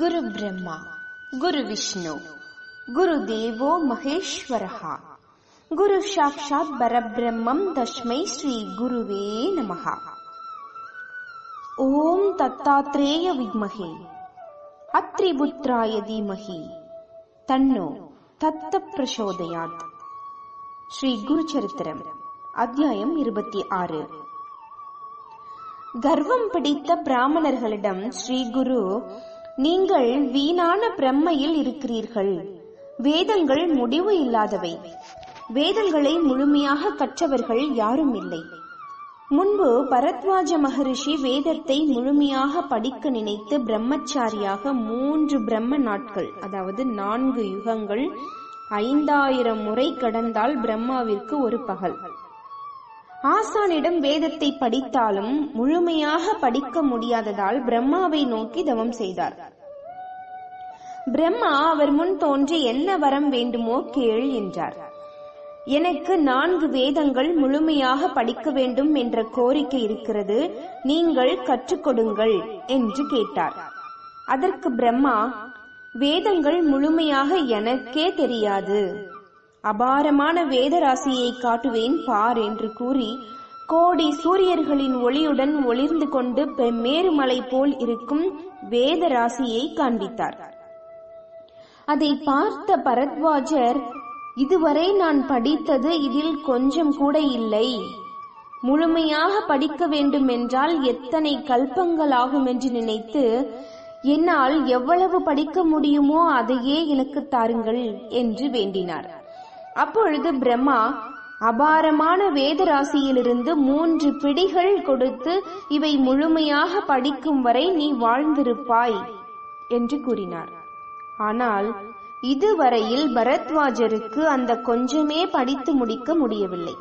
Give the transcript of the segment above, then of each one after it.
गुरु ब्रह्मा गुरु विष्णु गुरु देवो महेश्वरः गुरु साक्षात् परब्रह्मं तस्मै श्री गुरुवे नमः ॐ தத்தாத்ரேய வித்மஹே அத்ரிபுத்ராய தீமஹி தன்னோ தத்த பிரசோதயாத் ஸ்ரீ குரு சரித்திரம் அத்தியாயம் இருபத்தி ஆறு கர்வம் பிடித்த பிராமணர்களிடம் ஸ்ரீ குரு நீங்கள் வீணான பிரம்மையில் இருக்கிறீர்கள். வேதங்கள் முடிவு இல்லாதவை. வேதங்களை முழுமையாக கற்றவர்கள் யாரும் இல்லை. முன்பு பரத்வாஜ மகரிஷி வேதத்தை முழுமையாக படிக்க நினைத்து பிரம்மச்சாரியாக மூன்று பிரம்ம நாட்கள் அதாவது நான்கு யுகங்கள் ஐந்தாயிரம் முறை கடந்தால் பிரம்மாவிற்கு ஒரு பகல். ஆசானிடம் வேதத்தை படித்தாலும் முழுமையாக படிக்க முடியாததால் பிரம்மாவை நோக்கி தவம் செய்தார். பிரம்மா அவர் முன் தோன்றி என்ன வரம் வேண்டுமோ கேள் என்றார். எனக்கு நான்கு வேதங்கள் முழுமையாக படிக்க வேண்டும் என்ற கோரிக்கை இருக்கிறது நீங்கள் கற்றுக்கொடுங்கள் என்று கேட்டார். அதற்கு பிரம்மா வேதங்கள் முழுமையாக எனக்கே தெரியாது. அபாரமான வேதராசியை காட்டுவேன் பார் என்று கூறி கோடி சூரியர்களின் ஒளியுடன் ஒளிர்ந்து கொண்டு மேருமலை போல் இருக்கும் வேத ராசியை காண்பித்தார். அதை பார்த்த பரத்வாஜர் இதுவரை நான் படித்தது இதில் கொஞ்சம் கூட இல்லை. முழுமையாக படிக்க வேண்டும் என்றால் எத்தனை கல்பங்கள் ஆகும் என்று நினைத்து என்னால் எவ்வளவு படிக்க முடியுமோ அதையே எனக்கு தாருங்கள் என்று வேண்டினார். அப்பொழுது பிரம்மா அபாரமான வேதராசியிலிருந்து மூன்று பிடிகள் கொடுத்து இவை முழுமையாக படிக்கும் வரை நீ வாழ்ந்திருப்பாய் என்று கூறினார். ஆனால் இதுவரையில் பரத்வாஜருக்கு அந்த கொஞ்சமே படித்து முடிக்க முடியவில்லை.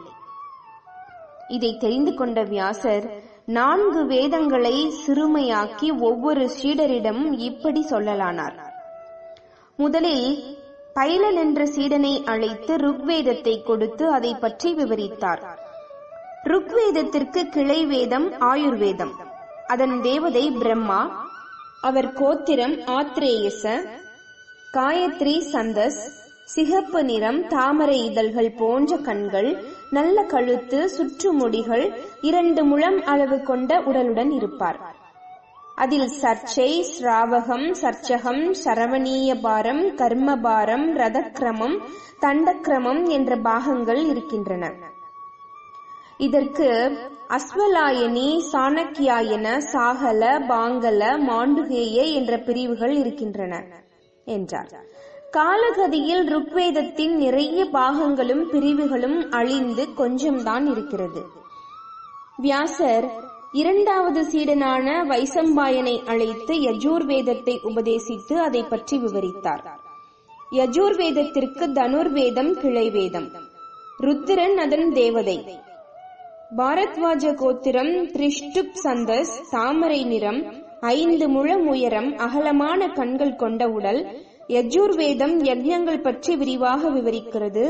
இதை தெரிந்து கொண்ட வியாசர் நான்கு வேதங்களை சிறுமையாக்கி ஒவ்வொரு சீடரிடம் இப்படி சொல்லலானார். முதலில் பைலன் என்ற சீடனை அழைத்து ருக்வேதத்தை கொடுத்து அதை பற்றி விவரித்தார். ருக்வேதத்திற்கு கிளை வேதம் ஆயுர்வேதம். அதன் தேவதை பிரம்மா அவர் கோத்திரம் ஆத்ரேயச காயத்ரி சந்தஸ் சிகப்பு நிறம் தாமரை இதழ்கள் போன்ற கண்கள் நல்ல கழுத்து சுற்றுமுடிகள் இரண்டு முழம் அளவு கொண்ட உடலுடன் இருப்பார். அதில் சர்ச்சை ஸ்ராவகம் சர்ச்சகம் சரவணீய பாரம் கர்மபாரம் ரதக்கிரமம் தண்டக்கிரமம் என்ற பாகங்கள் இருக்கின்றன. இதற்கு அஸ்வலாயனி சாணக்கியாயன சாகல பாங்கல மாண்டுகேய என்ற பிரிவுகள் இருக்கின்றன என்றார். காலகதியில் ருக்வேதத்தின் நிறைய பாகங்களும் பிரிவுகளும் அழிந்து கொஞ்சம்தான் இருக்கிறது. வியாசர் இரண்டாவது சீடனான வைசம்பாயனை அழைத்து யஜூர்வேதத்தை உபதேசித்து அதை பற்றி விவரித்தார். யஜூர்வேதத்திற்கு தனுர்வேதம் கிளை வேதம் ருத்திரன் அதன் தேவதை. பாரத்வாஜ கோத்திரம் திரிஷ்டுப் சந்தஸ் தாமரை நிறம் ஐந்து முழம் உயரம் அகலமான கண்கள் கொண்ட உடல் யஜூர்வேதம் யஜ்ஞங்கள் பற்றி விரிவாக விவரிக்கிறது.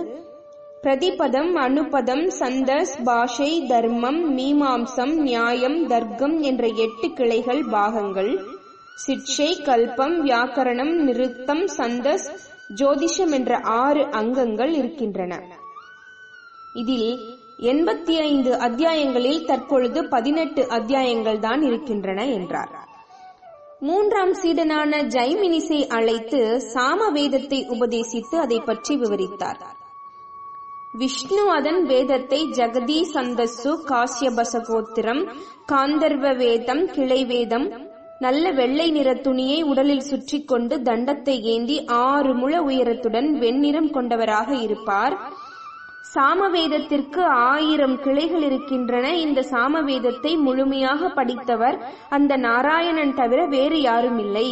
பிரதிபதம் அனுபதம் சந்தஸ் பாஷை தர்மம் மீமாம்சம் நியாயம் தர்க்கம் என்ற எட்டு கிளைகள் பாகங்கள். சிட்சை கல்பம் வியாக்கரணம் நிறுத்தம் சந்தஸ் ஜோதிஷம் என்ற ஆறு அங்கங்கள் இருக்கின்றன. இதில் எண்பத்தி ஐந்து அத்தியாயங்களில் தற்பொழுது பதினெட்டு அத்தியாயங்கள் தான் இருக்கின்றன என்றார். மூன்றாம் சீடனான ஜைமினிசை அழைத்து சாம வேதத்தை உபதேசித்து அதை பற்றி விவரித்தார். விஷ்ணு அதன் வேதத்தை ஜெகதி சந்தஸ்ஸு காசியபச கோத்திரம் காந்தர்வ வேதம் கிளை வேதம் நல்ல வெள்ளை நிற துணியை உடலில் சுற்றி கொண்டு தண்டத்தை ஏந்தி ஆறு முழ உயரத்துடன் வெண்ணிறம் கொண்டவராக இருப்பார். சாமவேதத்திற்கு ஆயிரம் கிளைகள் இருக்கின்றன. இந்த சாமவேதத்தை முழுமையாக படித்தவர் அந்த நாராயணன் தவிர வேறு யாரும் இல்லை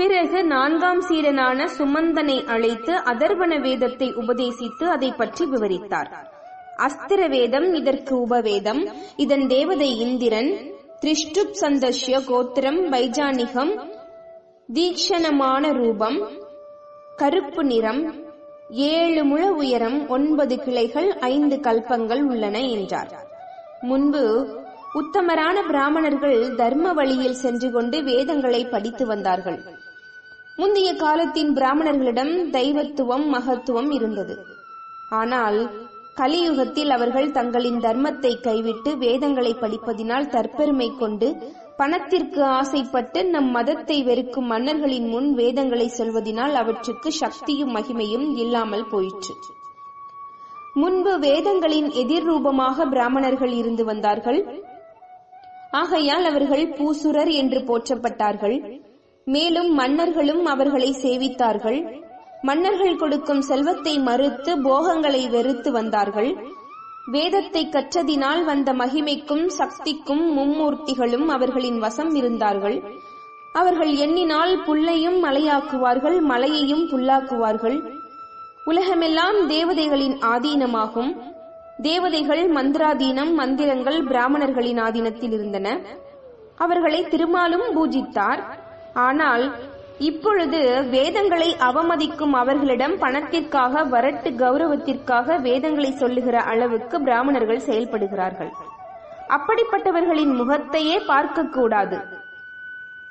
பிறகு நான்காம் சீரனான சுமந்தனை அழைத்து அதர்வன வேதத்தை உபதேசித்து அதை பற்றி விவரித்தார். அஸ்திர வேதம் இதற்கு உபவேதம். இதன் தேவதை இந்திரன் திரிஷ்டுப் சந்தஷ்ய கோத்திரம் வைஜானிகம் தீக்ஷணமான ரூபம் கருப்பு நிறம் ஏழு முழ உயரம் ஒன்பது கிளைகள் ஐந்து கல்பங்கள் உள்ளன என்றார். முன்பு உத்தமரான பிராமணர்கள் தர்ம வழியில் சென்று கொண்டு வேதங்களை படித்து வந்தார்கள். முந்தைய காலத்தின் பிராமணர்களிடம் தெய்வத்துவம் மகத்துவம் இருந்தது. ஆனால் கலியுகத்தில் அவர்கள் தங்களின் தர்மத்தை கைவிட்டு வேதங்களை படிப்பதினால் தற்பெருமை கொண்டு பணத்திற்கு ஆசைப்பட்டு நம் மதத்தை வெறுக்கும் மன்னர்களின் முன் வேதங்களை சொல்வதினால் அவற்றுக்கு சக்தியும் மகிமையும் இல்லாமல் போயிற்று. முன்பு வேதங்களின் எதிர்ரூபமாக பிராமணர்கள் இருந்து வந்தார்கள். ஆகையால் அவர்கள் பூசுரர் என்று போற்றப்பட்டார்கள். மேலும் மன்னர்களும் அவர்களை சேவித்தார்கள். மன்னர்கள் கொடுக்கும் செல்வத்தை மறுத்து போகங்களை வெறுத்து வந்தார்கள். வேதத்தை கற்றதினால் வந்த மகிமைக்கும் சக்திக்கும் மும்மூர்த்திகளும் அவர்களின் வசம் இருந்தார்கள். அவர்கள் எண்ணினால் புல்லையும் மலையாக்குவார்கள் மலையையும் புல்லாக்குவார்கள். உலகமெல்லாம் தேவதைகளின் ஆதீனமாகும். தேவதைகள் மந்திராதீனம் மந்திரங்கள் பிராமணர்களின் ஆதீனத்தில் இருந்தன. அவர்களை திருமாலும் பூஜித்தார். ஆனால் இப்பொழுது வேதங்களை அவமதிக்கும் அவர்களிடம் பணத்திற்காக வரட்டு கௌரவத்திற்காக வேதங்களை சொல்லுகிற அளவுக்கு பிராமணர்கள் செயல்படுகிறார்கள். அப்படிப்பட்டவர்களின் முகத்தையே பார்க்க கூடாது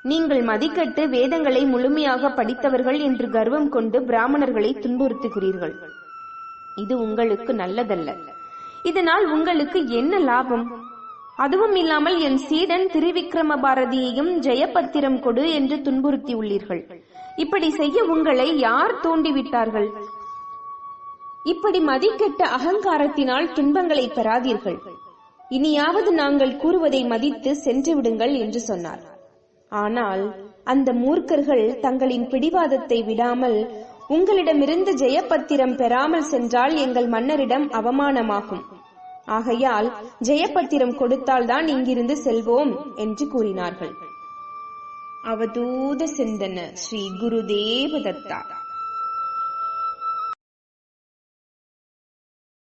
நீங்கள் மதிக்கட்டு வேதங்களை முழுமையாக படித்தவர்கள் என்று கர்வம் கொண்டு பிராமணர்களை துன்புறுத்துகிறீர்கள். இது உங்களுக்கு நல்லதல்ல. இதனால் உங்களுக்கு என்ன லாபம்? அதுவும் இல்லாமல் என் சீடன் திருவிக்ரம பாரதியையும் ஜெயபத்திரம் கொடு என்று துன்புறுத்தி உள்ளீர்கள் இப்படி செய்ய உங்களை யார் தூண்டிவிட்டார்கள்? இப்படி மதிக்கெட்ட அகங்காரத்தினால் துன்பங்களை பெறாதீர்கள். இனியாவது நாங்கள் கூறுவதை மதித்து சென்று விடுங்கள் என்று சொன்னார். ஆனால் அந்த மூர்க்கர்கள் தங்களின் பிடிவாதத்தை விடாமல் உங்களிடமிருந்து ஜெயபத்திரம் பெறாமல் சென்றால் எங்கள் மன்னரிடம் அவமானமாகும். ஆகையால் ஜெயபத்திரம் கொடுத்தால்தான் இங்கிருந்து செல்வோம் என்று கூறினார்கள். அவதூத சிந்தன ஸ்ரீ குருதேவ தத்தா.